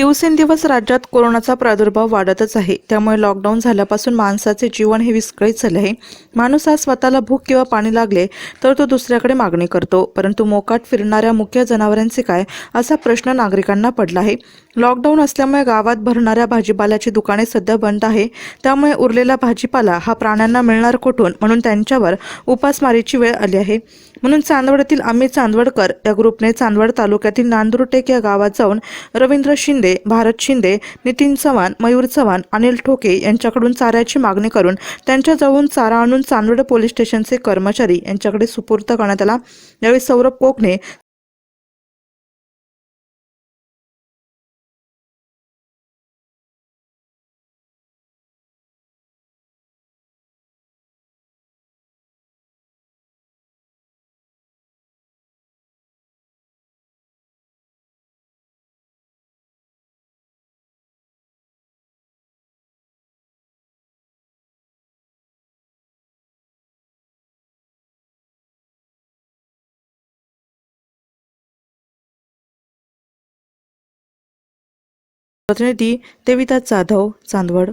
दिवसेंदिवस राज्यात कोरोनाचा प्रादुर्भाव वाढतच आहे. त्यामुळे लॉकडाऊन झाल्यापासून माणसाचे जीवन हे विस्कळीत झाले आहे. माणूस हा स्वतःला भूक किंवा पाणी लागले तर तो दुसऱ्याकडे मागणी करतो. परंतु मोकाट फिरणाऱ्या मुख्य जनावरांचे काय असा प्रश्न नागरिकांना पडला आहे. लॉकडाऊन असल्यामुळे गावात भरणाऱ्या भाजीपाल्याची दुकाने सध्या बंद आहे. त्यामुळे उरलेला भाजीपाला हा प्राण्यांना मिळणार कुठून म्हणून त्यांच्यावर उपासमारीची वेळ आली आहे. म्हणून चांदवडतील आम्ही चांदवडकर या ग्रुपने चांदवड तालुक्यातील नांदुरटेक या गावात जाऊन रवींद्र शिंदे भारत शिंदे नितीन चव्हाण मयूर चव्हाण अनिल ठोके यांच्याकडून चाऱ्याची मागणी करून त्यांच्याजवळून चारा आणून चांदवड पोलीस स्टेशनचे कर्मचारी यांच्याकडे सुपूर्द करण्यात आला. यावेळी सौरभ कोकणे प्रतिनिधी देविदास जाधव चांदवड.